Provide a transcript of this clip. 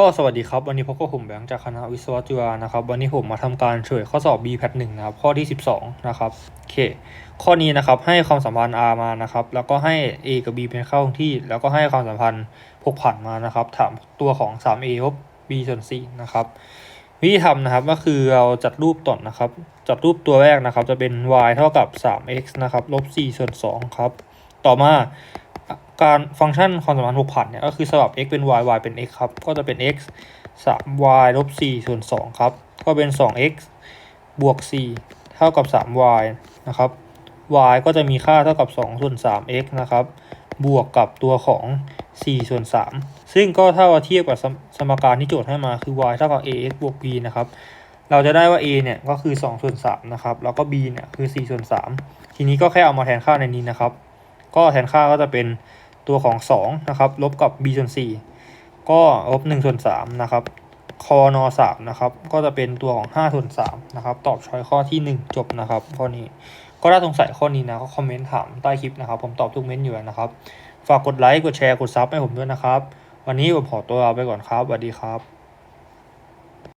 ก็สวัสดีครับ วันนี้พบกับผมแบงค์จากคณะวิศวะจุฬานะครับ วันนี้ผมมาทำการเฉลยข้อสอบ B แพทหนึ่งนะครับ ข้อที่ 12 นะครับโอเค ข้อนี้นะครับให้ความสัมพันธ์ R มานะครับ แล้วก็ให้ A กับ B เป็นค่าคงที่ แล้วก็ให้ความสัมพันธ์พกผันมานะครับ ถามตัวของ 3A ลบ B ส่วน C นะครับ วิธีทำนะครับก็คือเราจัดรูปต่อนนะครับ จัดรูปตัวแรกนะครับ จะเป็น y เท่ากับ 3x นะครับลบ4ส่วน2ครับ ต่อมา การฟังก์ชันความสัมพันธ์หกผันเนี่ยก็คือสลับ x เป็น y y เป็น x ครับ ก็จะเป็น x 3 y ลบ4ส่วน2ครับ ก็เป็น 2x บวก 4 เท่ากับ 3y นะครับ y ก็จะมีค่าเท่ากับ 2 ส่วน 3x นะครับ บวกกับตัวของ 4 ส่วน 3 ซึ่งก็ถ้าเราเทียบกับสมการที่โจทย์ให้มาคือ y เท่ากับ ax บวก b นะครับ เราจะได้ว่า a เนี่ยก็คือ 2 ส่วน 3 นะครับ แล้วก็ b เนี่ยคือ 4 ส่วน 3 ทีนี้ก็แค่เอามาแทนค่าในนี้นะครับ ก็แทนค่าก็จะเป็นตัวของ2นะครับลบกับ b ส่วน4ก็ลบ1ส่วน3นะครับคอนอ3นะครับก็จะเป็นตัวของ5ส่วน3นะครับตอบช้อยข้อที่ 1 จบนะครับข้อนี้ก็ถ้าสงสัยข้อนี้นะก็คอมเมนต์ถามใต้คลิปนะครับ ผมตอบทุกเม้นต์อยู่นะครับฝากกดไลค์กดแชร์กดซับให้ผมด้วยนะครับ วันนี้ผมขอตัวลาไปก่อนครับสวัสดีครับ